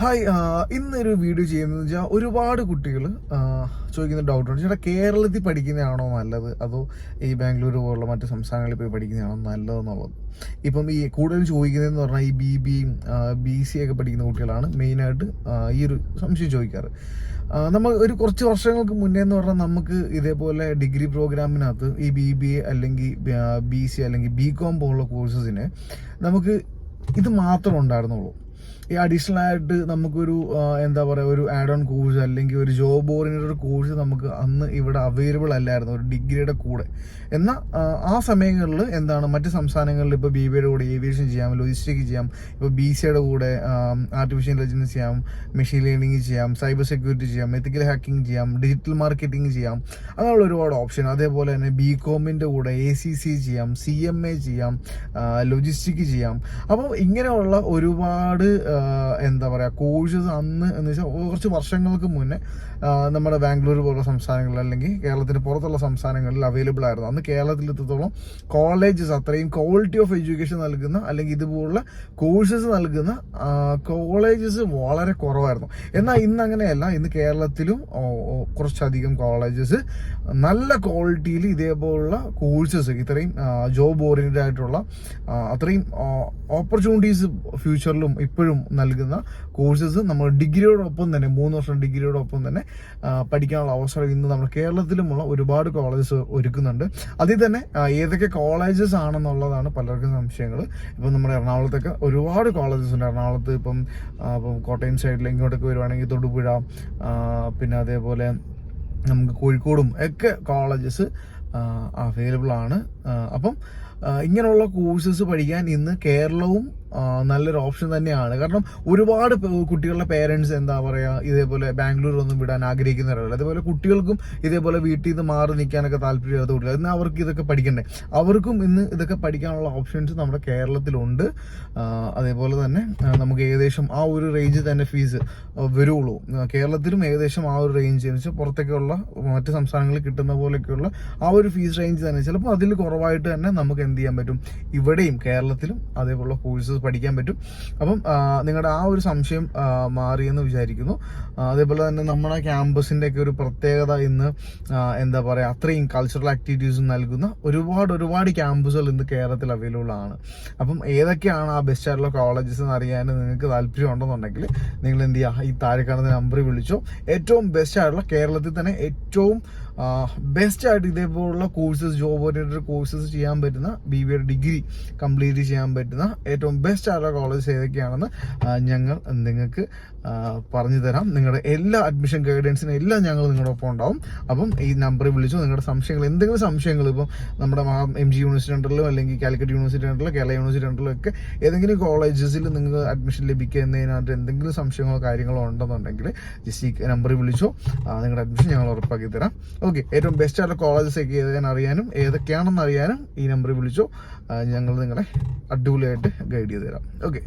Hi ഇന്നൊരു video ചെയ്യുന്നത് വെച്ചാൽ ഒരുപാട് കുട്ടികൾ ചോദിക്കുന്ന ഡൗട്ടുണ്ട് ചേട്ടാ കേരളത്തിൽ പഠിക്കുന്നതാണോ നല്ലത്? അതോ ഈ ബാംഗ്ലൂർ പോലുള്ള മറ്റ് സംസ്ഥാനങ്ങളിൽ പോയി പഠിക്കുന്നതാണോ നല്ലതെന്നുള്ളത്? ഇപ്പം ഈ കൂടുതൽ ചോദിക്കുന്നതെന്ന് പറഞ്ഞാൽ ഈ ബി ബി ബി സി ഒക്കെ പഠിക്കുന്ന കുട്ടികളാണ് മെയിനായിട്ട് ഈ ഒരു സംശയം ചോദിക്കാറ്. നമ്മൾ ഒരു കുറച്ച് വർഷങ്ങൾക്ക് മുന്നേ എന്ന് പറഞ്ഞാൽ നമുക്ക് ഇതേപോലെ ഡിഗ്രി പ്രോഗ്രാമിനകത്ത് ഈ ബി ബി എ അല്ലെങ്കിൽ ബി സി അല്ലെങ്കിൽ ബി കോം പോലുള്ള കോഴ്സസിന് നമുക്ക് ഇത് മാത്രം ഉണ്ടായിരുന്നുള്ളൂ. ഈ അഡീഷണൽ ആയിട്ട് നമുക്കൊരു എന്താ പറയുക ഒരു ആഡ് ഓൺ കോഴ്സ് അല്ലെങ്കിൽ ഒരു ജോബ് ഓറിയന്റഡ് കോഴ്സ് നമുക്ക് അന്ന് ഇവിടെ അവൈലബിൾ അല്ലായിരുന്നു ഒരു ഡിഗ്രിയുടെ കൂടെ. എന്നാൽ ആ, ആ സമയങ്ങളിൽ എന്താണ് മറ്റ് സംസ്ഥാനങ്ങളിൽ ഇപ്പോൾ ബി ബിയുടെ കൂടെ ഏവിയേഷൻ ചെയ്യാം ലോജിസ്റ്റിക് ചെയ്യാം ഇപ്പോൾ ബി സിയുടെ കൂടെ ആർട്ടിഫിഷ്യൽ ഇന്റലിജൻസ് ചെയ്യാം മെഷീൻ ലേണിംഗ് ചെയ്യാം സൈബർ സെക്യൂരിറ്റി ചെയ്യാം എത്തിക്കൽ ഹാക്കിംഗ് ചെയ്യാം ഡിജിറ്റൽ മാർക്കറ്റിംഗ് ചെയ്യാം അങ്ങനെയുള്ള ഒരുപാട് ഓപ്ഷൻ അതേപോലെ തന്നെ ബി കോമിന്റെ കൂടെ എ സി സി ചെയ്യാം സി എം എ ചെയ്യാം ലോജിസ്റ്റിക് ചെയ്യാം. അപ്പോൾ ഇങ്ങനെയുള്ള ഒരുപാട് എന്താ പറയുക കോഴ്സസ് അന്ന് എന്ന് വെച്ചാൽ കുറച്ച് വർഷങ്ങൾക്ക് മുന്നേ നമ്മുടെ ബാംഗ്ലൂർ പോലുള്ള സംസ്ഥാനങ്ങളിൽ അല്ലെങ്കിൽ കേരളത്തിന് പുറത്തുള്ള സംസ്ഥാനങ്ങളിൽ അവൈലബിൾ ആയിരുന്നു. അന്ന് കേരളത്തിൽ എത്രത്തോളം കോളേജസ് അത്രയും ക്വാളിറ്റി ഓഫ് എഡ്യൂക്കേഷൻ നൽകുന്ന അല്ലെങ്കിൽ ഇതുപോലുള്ള കോഴ്സസ് നൽകുന്ന കോളേജസ് വളരെ കുറവായിരുന്നു. എന്നാൽ ഇന്ന് അങ്ങനെയല്ല. ഇന്ന് കേരളത്തിലും കുറച്ചധികം കോളേജസ് നല്ല ക്വാളിറ്റിയിൽ ഇതേപോലുള്ള കോഴ്സസ് ഇത്രയും ജോബ് ഓറിയന്റഡ് ആയിട്ടുള്ള അത്രയും ഓപ്പർച്യൂണിറ്റീസ് ഫ്യൂച്ചറിലും ഇപ്പോഴും നൽകുന്ന കോഴ്സസ് നമ്മൾ ഡിഗ്രിയോടൊപ്പം തന്നെ മൂന്ന് വർഷം ഡിഗ്രിയോടൊപ്പം തന്നെ പഠിക്കാനുള്ള അവസരം ഇന്ന് നമ്മുടെ കേരളത്തിലുമുള്ള ഒരുപാട് കോളേജസ് ഒരുക്കുന്നുണ്ട്. അതിൽ തന്നെ ഏതൊക്കെ കോളേജസ് ആണെന്നുള്ളതാണ് പലർക്കും സംശയങ്ങൾ. ഇപ്പം നമ്മുടെ എറണാകുളത്തൊക്കെ ഒരുപാട് കോളേജസ് ഉണ്ട്. എറണാകുളത്ത് ഇപ്പം ഇപ്പം കോട്ടയം സൈഡിൽ ഇങ്ങോട്ടൊക്കെ വരുവാണെങ്കിൽ തൊടുപുഴ പിന്നെ അതേപോലെ നമുക്ക് കോഴിക്കോടും ഒക്കെ കോളേജസ് അവൈലബിൾ ആണ്. അപ്പം ഇങ്ങനെയുള്ള കോഴ്സസ് പഠിക്കാൻ ഇന്ന് കേരളവും നല്ലൊരു ഓപ്ഷൻ തന്നെയാണ്. കാരണം ഒരുപാട് കുട്ടികളുടെ പേരൻസ് എന്താ പറയുക ഇതേപോലെ ബാംഗ്ലൂർ ഒന്നും വിടാൻ ആഗ്രഹിക്കുന്നവരല്ല. അതേപോലെ കുട്ടികൾക്കും ഇതേപോലെ വീട്ടിൽ നിന്ന് മാറി നിൽക്കാനൊക്കെ താല്പര്യമില്ലാത്ത കുട്ടികൾ. ഇന്ന് അവർക്ക് ഇതൊക്കെ പഠിക്കണ്ടേ? അവർക്കും ഇന്ന് ഇതൊക്കെ പഠിക്കാനുള്ള ഓപ്ഷൻസ് നമ്മുടെ കേരളത്തിലുണ്ട്. അതേപോലെ തന്നെ നമുക്ക് ഏകദേശം ആ ഒരു റേഞ്ച് തന്നെ ഫീസ് വരുള്ളൂ. കേരളത്തിലും ഏകദേശം ആ ഒരു റേഞ്ച് എന്ന് വെച്ചാൽ പുറത്തേക്കുള്ള മറ്റ് സംസ്ഥാനങ്ങളിൽ കിട്ടുന്ന പോലെയൊക്കെയുള്ള ആ ഒരു ഫീസ് റേഞ്ച് തന്നെ. ചിലപ്പോൾ അതിൽ കുറവായിട്ട് തന്നെ നമുക്ക് എന്ത് ചെയ്യാൻ പറ്റും? ഇവിടെയും കേരളത്തിലും അതേപോലുള്ള കോഴ്സസ് പഠിക്കാൻ പറ്റും. അപ്പം നിങ്ങളുടെ ആ ഒരു സംശയം മാറിയെന്ന് വിചാരിക്കുന്നു. അതേപോലെ തന്നെ നമ്മുടെ ക്യാമ്പസിന്റെ ഒക്കെ ഒരു പ്രത്യേകത ഇന്ന് എന്താ പറയുക അത്രയും കൾച്ചറൽ ആക്ടിവിറ്റീസ് നൽകുന്ന ഒരുപാട് ഒരുപാട് ക്യാമ്പസുകൾ ഇന്ന് കേരളത്തിൽ അവൈലബിൾ ആണ്. അപ്പം ഏതൊക്കെയാണ് ആ ബെസ്റ്റ് ആയിട്ടുള്ള കോളേജസ് എന്ന് അറിയാൻ നിങ്ങൾക്ക് താല്പര്യം ഉണ്ടെന്നുണ്ടെങ്കിൽ നിങ്ങൾ എന്ത് ചെയ്യുക ഈ താഴെ നമ്പറിൽ വിളിച്ചോ. ഏറ്റവും ബെസ്റ്റ് ആയിട്ടുള്ള കേരളത്തിൽ തന്നെ ഏറ്റവും ബെസ്റ്റ് ആയിട്ട് ഇതേപോലുള്ള കോഴ്സസ് ജോബ് ഓറിയന്റഡ് കോഴ്സസ് ചെയ്യാൻ പറ്റുന്ന ബി എ ഡിഗ്രി കംപ്ലീറ്റ് ചെയ്യാൻ പറ്റുന്ന ഏറ്റവും ബെസ്റ്റ് ആയിട്ടുള്ള കോളേജ് ഏതൊക്കെയാണെന്ന് ഞങ്ങൾ നിങ്ങൾക്ക് പറഞ്ഞു തരാം. നിങ്ങളുടെ എല്ലാ അഡ്മിഷൻ ഗൈഡൻസിനും എല്ലാം ഞങ്ങൾ നിങ്ങളുടെ ഒപ്പം ഉണ്ടാവും. അപ്പം ഈ നമ്പറിൽ വിളിച്ചു നിങ്ങളുടെ സംശയങ്ങൾ എന്തെങ്കിലും സംശയങ്ങൾ ഇപ്പം നമ്മുടെ എം ജി യൂണിവേഴ്സിറ്റി ഉണ്ടല്ലോ അല്ലെങ്കിൽ കാലിക്കറ്റ് യൂണിവേഴ്സിറ്റി ഉണ്ടല്ലോ കേരള യൂണിവേഴ്സിറ്റി ഉണ്ടല്ലോ ഒക്കെ ഏതെങ്കിലും കോളേജസിൽ നിങ്ങൾക്ക് അഡ്മിഷൻ ലഭിക്കുന്നതിനായിട്ട് എന്തെങ്കിലും സംശയങ്ങളോ കാര്യങ്ങളോ ഉണ്ടെന്നുണ്ടെങ്കിൽ ജസ്റ്റ് ഈ നമ്പറിൽ വിളിച്ചോ നിങ്ങളുടെ അഡ്മിഷൻ ഞങ്ങൾ ഉറപ്പാക്കി തരാം. ഓക്കെ ഏറ്റവും ബെസ്റ്റ് ആയിട്ടുള്ള കോളേജസ് ഒക്കെ ഏതൊക്കെയാണ് അറിയാനും ഏതൊക്കെയാണെന്ന് അറിയാനും ഈ നമ്പറിൽ വിളിച്ചോ. ഞങ്ങൾ നിങ്ങളെ അടിപൊളിയായിട്ട് ഗൈഡ് ചെയ്ത് തരാം ഓക്കെ